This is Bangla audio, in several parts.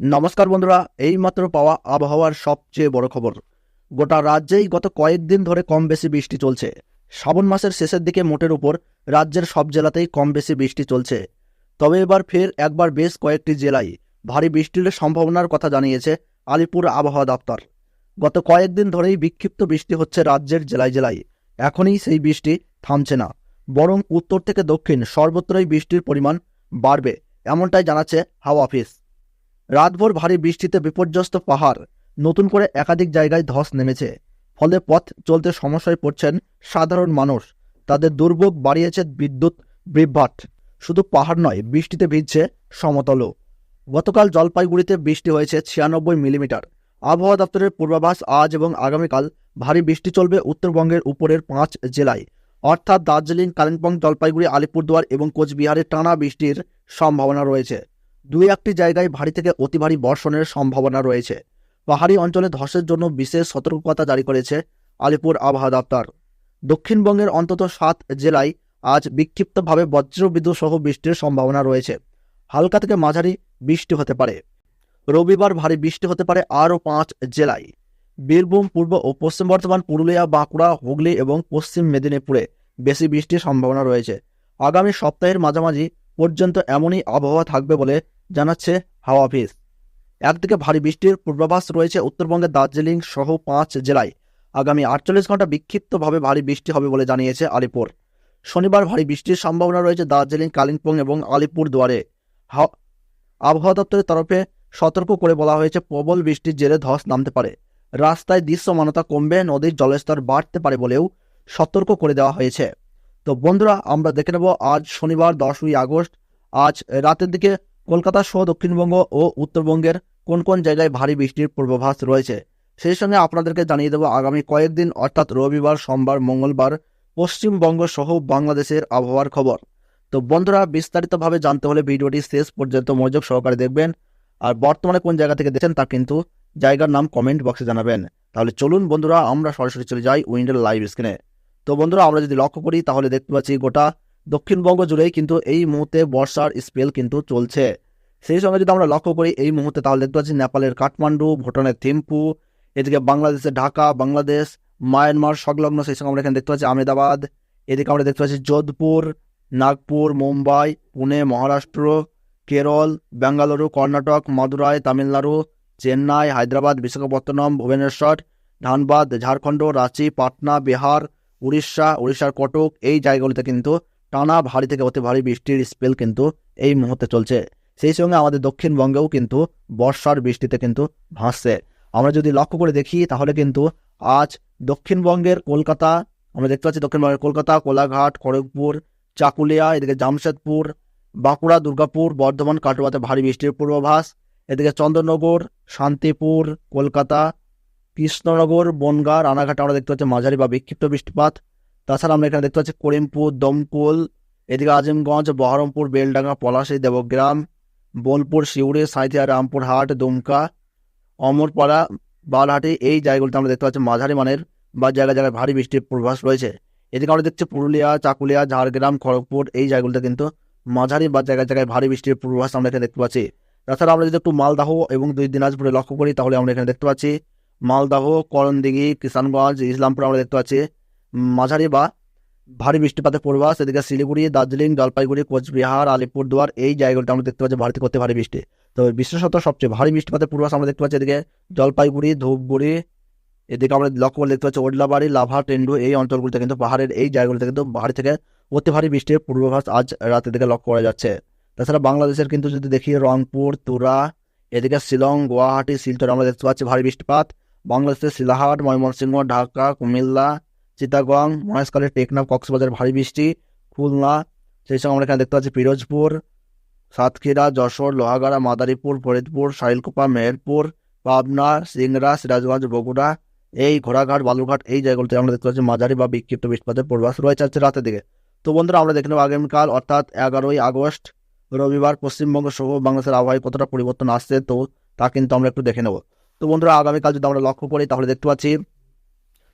নমস্কার বন্ধুরা, এইমাত্র পাওয়া আবহাওয়ার সবচেয়ে বড় খবর। গোটা রাজ্যেই গত কয়েকদিন ধরে কম বেশি বৃষ্টি চলছে। শ্রাবণ মাসের শেষের দিকে মোটের উপর রাজ্যের সব জেলাতেই কম বেশি বৃষ্টি চলছে। তবে এবার ফের একবার বেশ কয়েকটি জেলায় ভারী বৃষ্টির সম্ভাবনার কথা জানিয়েছে আলিপুর আবহাওয়া দপ্তর। গত কয়েকদিন ধরেই বিক্ষিপ্ত বৃষ্টি হচ্ছে রাজ্যের জেলায় জেলায়। এখনই সেই বৃষ্টি থামছে না, বরং উত্তর থেকে দক্ষিণ সর্বত্রই বৃষ্টির পরিমাণ বাড়বে, এমনটাই জানাচ্ছে হাওয়া অফিস। রাতভর ভারী বৃষ্টিতে বিপর্যস্ত পাহাড় নতুন করে একাধিক জায়গায় ধস নেমেছে। ফলে পথ চলতে সমস্যায় পড়ছেন সাধারণ মানুষ। তাদের দুর্ভোগ বাড়িয়েছে বিদ্যুৎ বিভ্রাট। শুধু পাহাড় নয়, বৃষ্টিতে ভিজছে সমতলও। গতকাল জলপাইগুড়িতে বৃষ্টি হয়েছে ছিয়ানব্বই মিলিমিটার। আবহাওয়া দপ্তরের পূর্বাভাস আজ এবং আগামীকাল ভারী বৃষ্টি চলবে উত্তরবঙ্গের উপরের পাঁচ জেলায়। অর্থাৎ দার্জিলিং, কালিম্পং, জলপাইগুড়ি, আলিপুরদুয়ার এবং কোচবিহারে টানা বৃষ্টির সম্ভাবনা রয়েছে। দুই একটি জায়গায় ভারী থেকে অতি ভারী বর্ষণের সম্ভাবনা রয়েছে। পাহাড়ি অঞ্চলে ধসের জন্য বিশেষ সতর্কতা জারি করেছে আলিপুর আবহাওয়া দপ্তর। দক্ষিণবঙ্গের অন্তত সাত জেলায় আজ বিক্ষিপ্তভাবে বজ্রবিদ্যুৎ সহ বৃষ্টির সম্ভাবনা রয়েছে। হালকা থেকে মাঝারি বৃষ্টি হতে পারে। রবিবার ভারী বৃষ্টি হতে পারে আরও পাঁচ জেলায়। বীরভূম, পূর্ব ও পশ্চিম বর্ধমান, পুরুলিয়া, বাঁকুড়া, হুগলি এবং পশ্চিম মেদিনীপুরে বেশি বৃষ্টির সম্ভাবনা রয়েছে। আগামী সপ্তাহের মাঝামাঝি পর্যন্ত এমনই আবহাওয়া থাকবে বলে জানাচ্ছে হাওয়া অফিস। একদিকে ভারী বৃষ্টির পূর্বাভাস রয়েছে উত্তরবঙ্গের দার্জিলিং সহ পাঁচ জেলায়। আগামী আটচল্লিশ ঘণ্টা বিক্ষিপ্তভাবে ভারী বৃষ্টি হবে বলে জানিয়েছে আলিপুর। শনিবার ভারী বৃষ্টির সম্ভাবনা রয়েছে দার্জিলিং, কালিম্পং এবং আলিপুর দুয়ারে। আবহাওয়া দপ্তরের তরফে সতর্ক করে বলা হয়েছে, প্রবল বৃষ্টির জেরে ধস নামতে পারে। রাস্তায় দৃশ্যমানতা কমবে, নদীর জলস্তর বাড়তে পারে বলেও সতর্ক করে দেওয়া হয়েছে। তো বন্ধুরা, আমরা দেখে নেব, আজ শনিবার দশই আগস্ট, আজ রাতের দিকে কলকাতা সহ দক্ষিণবঙ্গ ও উত্তরবঙ্গের কোন কোন জায়গায় ভারী বৃষ্টির পূর্বাভাস রয়েছে, সেই সঙ্গে আপনাদেরকে জানিয়ে দেব আগামী কয়েকদিন, অর্থাৎ রবিবার, সোমবার, মঙ্গলবার, পশ্চিমবঙ্গ সহ বাংলাদেশের আবহাওয়ার খবর। তো বন্ধুরা, বিস্তারিতভাবে জানতে হলে ভিডিওটি শেষ পর্যন্ত মনোযোগ সহকারে দেখবেন, আর বর্তমানে কোন জায়গা থেকে দেখছেন তা কিন্তু জায়গার নাম কমেন্ট বক্সে জানাবেন। তাহলে চলুন বন্ধুরা, আমরা সরাসরি চলে যাই উইন্ডোর লাইভ স্ক্রিনে। তো বন্ধুরা, আমরা যদি লক্ষ্য করি, তাহলে দেখতে পাচ্ছি গোটা দক্ষিণবঙ্গ জুড়েই কিন্তু এই মুহূর্তে বর্ষার স্পেল কিন্তু চলছে। সেই সঙ্গে যদি আমরা লক্ষ্য করি, এই মুহূর্তে তাহলে দেখতে পাচ্ছি নেপালের কাঠমান্ডু, ভুটানের থিম্পু, এদিকে বাংলাদেশের ঢাকা, বাংলাদেশ, মায়ানমার সংলগ্ন, সেই সঙ্গে আমরা এখানে দেখতে পাচ্ছি আহমেদাবাদ, এদিকে আমরা দেখতে পাচ্ছি যোধপুর, নাগপুর, মুম্বাই, পুনে, মহারাষ্ট্র, কেরল, বেঙ্গালুরু, কর্ণাটক, মাদুরাই, তামিলনাড়ু, চেন্নাই, হায়দ্রাবাদ, বিশাখাপত্তনম, ভুবনেশ্বর, ধানবাদ, ঝাড়খণ্ড, রাঁচি, পাটনা, বিহার, উড়িষ্যা, উড়িষ্যার কটক, এই জায়গাগুলিতে কিন্তু টানা ভারী থেকে অতি ভারী বৃষ্টির স্পেল কিন্তু এই মুহূর্তে চলছে। সেই সঙ্গে আমাদের দক্ষিণবঙ্গেও কিন্তু বর্ষার বৃষ্টিতে কিন্তু ভাসছে। আমরা যদি লক্ষ্য করে দেখি, তাহলে কিন্তু আজ দক্ষিণবঙ্গের কলকাতা, আমরা দেখতে পাচ্ছি দক্ষিণবঙ্গের কলকাতা, কোলাঘাট, খড়গপুর, চাকুলিয়া, এদিকে জামশেদপুর, বাঁকুড়া, দুর্গাপুর, বর্ধমান, কাটোয়াতে ভারী বৃষ্টির পূর্বাভাস। এদিকে চন্দ্রনগর, শান্তিপুর, কলকাতা, কৃষ্ণনগর, বনগা, রানাঘাটে, আমরা দেখতে পাচ্ছি মাঝারি বা বিক্ষিপ্ত বৃষ্টিপাত। তাছাড়া আমরা এখানে দেখতে পাচ্ছি করিমপুর, দমকল, এদিকে আজিমগঞ্জ, বহরমপুর, বেলডাঙ্গা, পলাশী, দেবগ্রাম বোলপুর, শিউড়ি, সাঁইথিয়া রামপুরহাট দুমকা, অমরপাড়া, বালহাটি, এই জায়গাগুলিতে আমরা দেখতে পাচ্ছি মাঝারি মানের বা জায়গায় জায়গায় ভারী বৃষ্টির পূর্বাভাস রয়েছে। এদিকে আমরা দেখছি পুরুলিয়া, চাকুলিয়া, ঝাড়গ্রাম, খড়গপুর, এই জায়গাগুলিতে কিন্তু মাঝারি বা জায়গায় জায়গায় ভারী বৃষ্টির পূর্বাভাস আমরা এখানে দেখতে পাচ্ছি। তাছাড়া আমরা যদি একটু মালদাহ এবং দুই দিনাজপুরে লক্ষ্য করি, তাহলে আমরা এখানে দেখতে পাচ্ছি মালদাহ, করণদিঘি, কিষানগঞ্জ, ইসলামপুর আমরা দেখতে পাচ্ছি। মাঝারি বা ভারী বৃষ্টিপাতের পূর্বাভাস এদিকে শিলিগুড়ি, দার্জিলিং, জলপাইগুড়ি, কোচবিহার, আলিপুরদুয়ার এই জায়গাগুলিতে আমরা দেখতে পাচ্ছি ভারী করতে ভারী বৃষ্টি। তো বিশেষত সবচেয়ে ভারী বৃষ্টিপাতের পূর্বাভাস আমরা দেখতে পাচ্ছি এদিকে জলপাইগুড়ি, ধূপগুড়ি, এদিকে আমরা লক্ষ্য করে দেখতে পাচ্ছি ওডলাবাড়ি, লাভা, টেন্ডু এই অঞ্চলগুলিতে কিন্তু পাহাড়ের এই জায়গাগুলিতে কিন্তু ভারী থেকে অতি ভারী বৃষ্টির পূর্বাভাস আজ রাতের দিকে লক্ষ্য করা যাচ্ছে। তাছাড়া বাংলাদেশের কিন্তু যদি দেখি রংপুর, তুরা, এদিকে শিলং, গুয়াহাটি, শিলচর আমরা দেখতে পাচ্ছি ভারী বৃষ্টিপাত। বাংলাদেশের শিলাহাট, ময়মনসিংহ, ঢাকা, কুমিল্লা চিতাগং মহেশখালী টেকনাফ, কক্সবাজার, ভারী বৃষ্টি, খুলনা, সেই সঙ্গে আমরা এখানে দেখতে পাচ্ছি। পিরোজপুর, সাতক্ষীরা, যশোর, লোহাগাড়া, মাদারীপুর, ফরিদপুর, শাইলকুপা, মেহেরপুর, পাবনা, সিংড়া, সিরাজগঞ্জ, বগুড়া, এই ঘোড়াঘাট, বালুরঘাট, এই জায়গাগুলোতে আমরা দেখতে পাচ্ছি মাঝারি বা বিক্ষিপ্ত বৃষ্টিপাতের পূর্বাভাস রয়েছে আজকে রাতের দিকে। তো বন্ধুরা, আমরা দেখে নেব আগামীকাল, অর্থাৎ এগারোই আগস্ট, রবিবার পশ্চিমবঙ্গ সহ বাংলাদেশের আবহাওয়ায় কতটা পরিবর্তন আসছে, তো তা কিন্তু আমরা একটু দেখে নেব। তো বন্ধুরা, আগামীকাল যদি আমরা লক্ষ্য করি, তাহলে দেখতে পাচ্ছি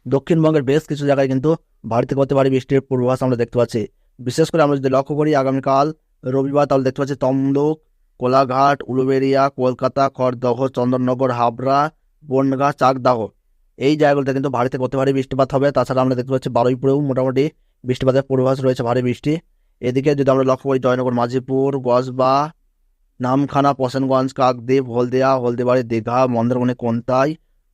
দক্ষিণবঙ্গের বেশ কিছু জায়গায় কিন্তু ভারী থেকে হতে পারে বৃষ্টির পূর্বাভাস আমরা দেখতে পাচ্ছি। বিশেষ করে আমরা যদি লক্ষ্য করি, আগামীকাল রবিবার তাহলে দেখতে পাচ্ছি তমলুক, কোলাঘাট উলুবেড়িয়া কলকাতা, খড়দহ, চন্দননগর, হাবড়া, বনগা, চাকদাহ। এই জায়গাগুলোতে কিন্তু ভারী থেকে অতি ভারী বৃষ্টিপাত হবে। তাছাড়া আমরা দেখতে পাচ্ছি বারুইপুরেও মোটামুটি বৃষ্টিপাতের পূর্বাভাস রয়েছে ভারী বৃষ্টি। এদিকে যদি আমরা লক্ষ্য করি, জয়নগর, মাঝিপুর, গজবা, নামখানা পশনগঞ্জ কাকদ্বীপ, হলদিয়া, হলদিবাড়ি, দীঘা, মন্দারমণি, কোন্তাই,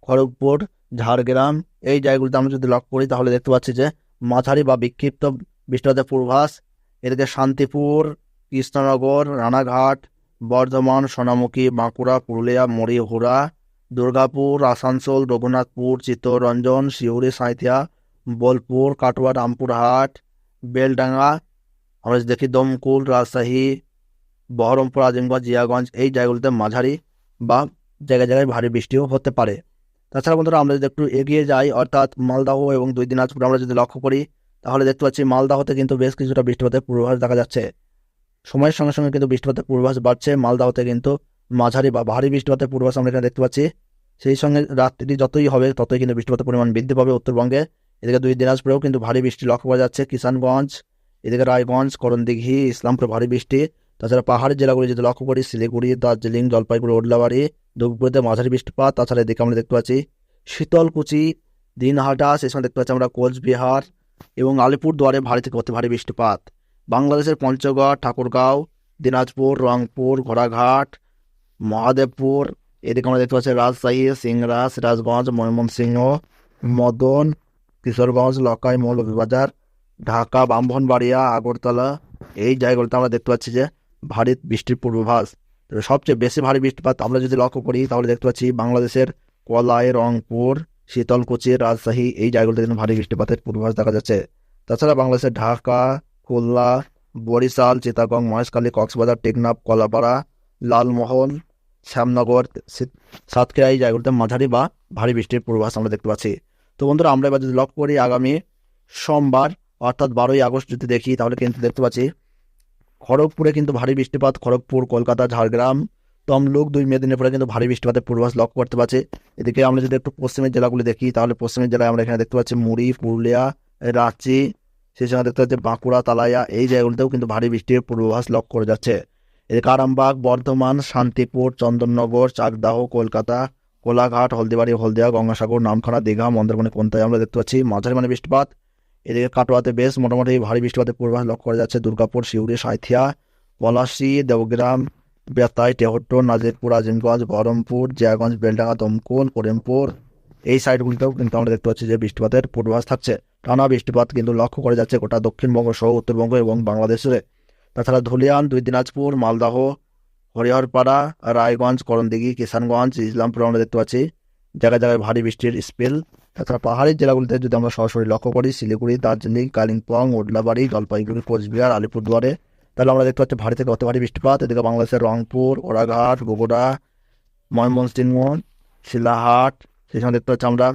খড়গপুর ঝাড়গ্রাম, এই জায়গাগুলিতে আমরা যদি লক্ষ্য করি, তাহলে দেখতে পাচ্ছি যে মাঝারি বা বিক্ষিপ্ত বৃষ্টিপাতের পূর্বাস। এদিকে শান্তিপুর, কৃষ্ণনগর, রানাঘাট, বর্ধমান, সোনামুখী, বাঁকুড়া, পুরুলিয়া, মরিহুরা, দুর্গাপুর, আসানসোল, রঘুনাথপুর, চিত্তরঞ্জন শিউরি সাঁইথিয়া, বোলপুর, কাটোয়া, রামপুরহাট, বেলডাঙ্গা, আমরা দেখি দমকুল, রাজশাহী, বহরমপুর আজিমগঞ্জ জিয়াগঞ্জ, এই জায়গাগুলিতে মাঝারি বা জায়গায় জায়গায় ভারী বৃষ্টিও হতে পারে। তাছাড়া বন্ধুরা, আমরা যদি একটু এগিয়ে যাই, অর্থাৎ মালদাহ এবং দুই দিনাজপুর আমরা যদি লক্ষ্য করি, তাহলে দেখতে পাচ্ছি মালদাহতে কিন্তু বেশ কিছুটা বৃষ্টিপাতের পূর্বাভাস দেখা যাচ্ছে। সময়ের সঙ্গে সঙ্গে কিন্তু বৃষ্টিপাতের পূর্বাভাস বাড়ছে। মালদাহতে কিন্তু মাঝারি বা ভারী বৃষ্টিপাতের পূর্বাভাস আমরা এখানে দেখতে পাচ্ছি। সেই সঙ্গে রাত্রি যতই হবে, ততই কিন্তু বৃষ্টিপাতের পরিমাণ বৃদ্ধি পাবে উত্তরবঙ্গে। এদিকে দুই দিনাজপুরেও কিন্তু ভারী বৃষ্টি লক্ষ্য করা যাচ্ছে। কিষানগঞ্জ, এদিকে রায়গঞ্জ, করণদিঘি, ইসলামপুর ভারী বৃষ্টি। তাছাড়া পাহাড়ি জেলাগুলি যদি লক্ষ্য করি, শিলিগুড়ি, দার্জিলিং, জলপাইগুড়ি, ওডলাবাড়ি, দুর্গপুরিতে মাঝারি বৃষ্টিপাত, তাছাড়া এদিকে আমরা দেখতে পাচ্ছি শীতলকুচি, দিনহাটা সেই সময় দেখতে পাচ্ছি আমরা কোচবিহার এবং আলিপুরদুয়ারে ভারী থেকে অতি ভারী বৃষ্টিপাত। বাংলাদেশের পঞ্চগড়, ঠাকুরগাঁও, দিনাজপুর, রংপুর, ঘোড়াঘাট, মহাদেবপুর, এদিকে আমরা দেখতে পাচ্ছি রাজশাহী, সিংড়া, সিরাজগঞ্জ, ময়মনসিংহ, মদন, কিশোরগঞ্জ, লকাই, মৌলভীবাজার, ঢাকা বামভনবাড়িয়া আগরতলা, এই জায়গাগুলোতে আমরা দেখতে পাচ্ছি যে ভারী বৃষ্টির পূর্বাভাস। সবচেয়ে বেশি ভারী বৃষ্টিপাত আমরা যদি লক্ষ্য করি, তাহলে দেখতে পাচ্ছি বাংলাদেশের কলাই রংপুর, শীতলকুচি, রাজশাহী এই জায়গাগুলোতে কিন্তু ভারী বৃষ্টিপাতের পূর্বাভাস দেখা যাচ্ছে। তাছাড়া বাংলাদেশের ঢাকা, খুলনা, বরিশাল চিতাগং মহেশখালী, কক্সবাজার, টেকনাফ, কলাপাড়া, লালমোহন, শ্যামনগর সাতক্ষীরা এই জায়গাগুলোতে মাঝারি বা ভারী বৃষ্টির পূর্বাভাস আমরা দেখতে পাচ্ছি। তো বন্ধুরা, আমরা এবার যদি লক্ষ্য করি আগামী সোমবার, অর্থাৎ বারোই আগস্ট যদি দেখি, তাহলে কিন্তু দেখতে পাচ্ছি খড়গপুরে কিন্তু ভারী বৃষ্টিপাত, খড়গপুর, কলকাতা, ঝাড়গ্রাম, তমলুক, দুই মেদিনীপুরে কিন্তু ভারী বৃষ্টিপাতের পূর্বাভাস লক্ষ্য করতে পারছি। এদিকে আমরা যদি একটু পশ্চিমের জেলাগুলি দেখি, তাহলে পশ্চিমের জেলায় আমরা এখানে দেখতে পাচ্ছি মুড়ি, পুরুলিয়া, রাঁচি, সেই সঙ্গে দেখতে পাচ্ছি বাঁকুড়া তালাইয়া এই জায়গাগুলিতেও কিন্তু ভারী বৃষ্টির পূর্বাভাস লক্ষ্য করা যাচ্ছে। এদিকে আরামবাগ, বর্ধমান, শান্তিপুর, চন্দননগর, চাকদাহ, কলকাতা, কোলাঘাট, হলদিবাড়ি, হলদিয়া, গঙ্গাসাগর, নামখানা, দীঘা, মন্দারমণি কোনতায় আমরা দেখতে পাচ্ছি মাঝারি মানে বৃষ্টিপাত। এদিকে কাটোয়াতে বেশ মোটামুটি ভারী বৃষ্টিপাতের পূর্বাভাস লক্ষ্য করা যাচ্ছে। দুর্গাপুর শিউরি সাঁথিয়া পলাশী দেবগ্রাম বেতাই টেহট্ট নাজিরপুর, আজিমগঞ্জ, বহরমপুর, জিয়াগঞ্জ, বেলডাঙ্গা, দমকুল, করিমপুর। এই সাইডগুলিতেও কিন্তু আমরা দেখতে পাচ্ছি যে বৃষ্টিপাতের পূর্বাভাস থাকছে। টানা বৃষ্টিপাত কিন্তু লক্ষ্য করা যাচ্ছে গোটা দক্ষিণবঙ্গ সহ উত্তরবঙ্গ এবং বাংলাদেশে তাছাড়া ধুলিয়ান, দুই দিনাজপুর, মালদাহ, হরিহরপাড়া, রায়গঞ্জ, করণদিঘি, কিষানগঞ্জ, ইসলামপুর আমরা দেখতে পাচ্ছি। জায়গায় জায়গায় ভারী বৃষ্টির স্পেল। তাছাড়া পাহাড়ি জেলাগুলিতে যদি আমরা সরাসরি লক্ষ্য করি, শিলিগুড়ি, দার্জিলিং, কালিম্পং, ওডলাবাড়ি, জলপাইগুড়ি, কোচবিহার, আলিপুরদুয়ারে, তাহলে আমরা দেখতে পাচ্ছি ভারী থেকে অতি ভারী বৃষ্টিপাত। এদিকে বাংলাদেশের রংপুর, ওড়াঘাট, বগুড়া, ময়মনসিংহ, শিলাহাট, সেই সময় দেখতে পাচ্ছি আমরা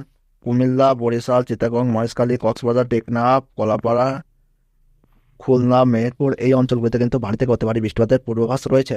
কুমিল্লা, বরিশাল, চিটাগং, মহেশখালী, কক্সবাজার, টেকনাফ, কলাপাড়া, খুলনা, মেহেরপুর, এই অঞ্চলগুলিতে কিন্তু ভারী থেকে অতি ভারী বৃষ্টিপাতের পূর্বাভাস রয়েছে।